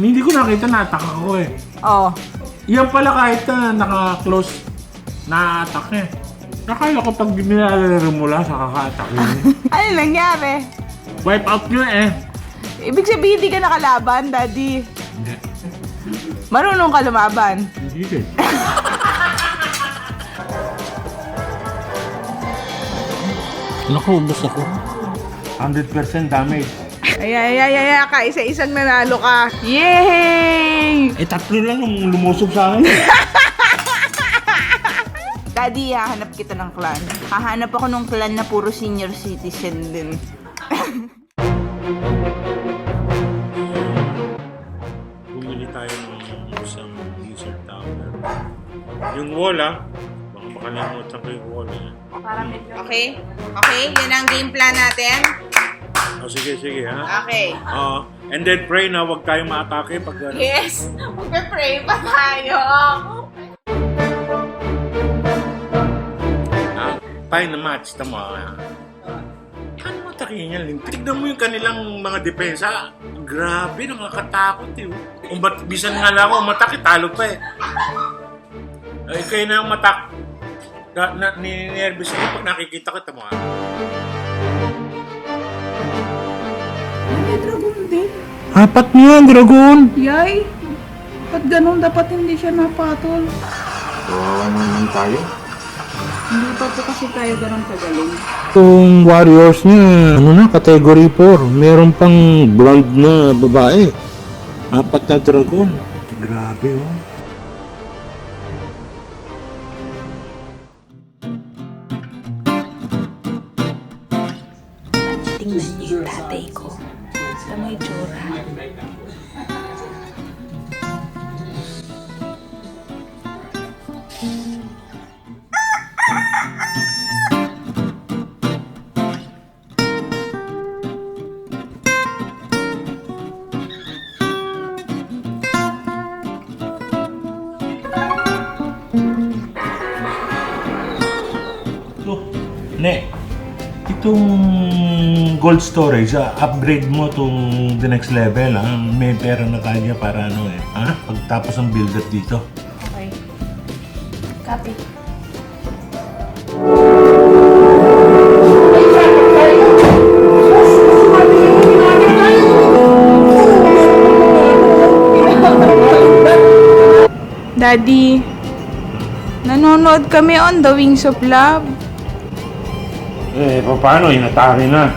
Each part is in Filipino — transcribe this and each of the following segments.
ko nakita, nataka ko eh. Oh. Yan pala kahit na naka-close na attack eh. Nakala ko pag nilalaro mo lang sa kaka-attack yun. Ano nangyari? Wipe out yun eh. Ibig sabihin, hindi ka nakalaban, Daddy. Hindi. Marunong ka lumaban. Hindi din. Naku, ubos ako. 100% damage. Ay, ay, ay, ay, ay, ka, isa-isang nanalo ka. Yay! Eh, tatlo lang ang lumusob sa akin. Daddy, hahanap kita ng clan. Hahanap ako ng clan na puro senior citizen din. Bumili tayo ng isang desert tower. Yung wall ah. Baka makalimutan ko yung wall eh. Okay? Okay, yun ang game plan natin. Oh, sige, sige ha. Okay. Oh, and then pray na huwag tayong maatake pag ano. Yes! Magpe-pray pa tayo. Ah, tayo na match, tama. Ano matakin yan? Lin? Tignan mo yung kanilang mga depensa. Grabe, nakakatakot eh. Kung ba't bisan nga lang ako, matak, talo pa eh. Ay, kayo na yung matak. Na, na, ninervous ako pag nakikita kita mo Apat niya, dragon. Yay! Ba't ganun? Dapat hindi siya napatol. Kawawa naman tayo. Hindi pa po kasi tayo ganun kagaling. Itong warriors niya, ano na, category 4. Meron pang blonde na babae. Apat na dragon. Grabe oh. Tingnan niyo yung tatay ko. Sa may tsura. Ne, itong gold storage, ah, upgrade mo itong the next level. Ah. May pera na kanya para ano eh. Ah, pagtapos ng build up dito. Okay. Copy. Daddy, nanonood kami on The Wings of Love. Eh, paano? Inatake na.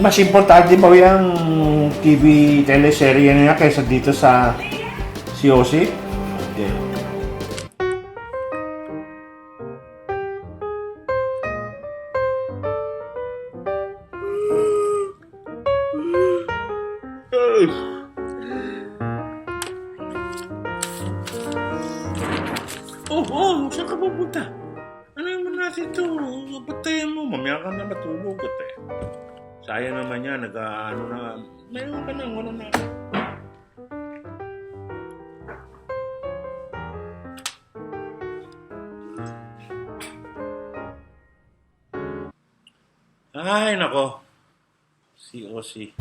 Mas importante ba yung TV teleserye niya kaysa dito sa COC? Okay. Oh, oh, saan ka pupunta? Natin ito? Batayan mo, mamaya ka na matulog at eh. Sayang naman yan, nag ano na, mayroon ka ng ano na. Ay, nako. COC.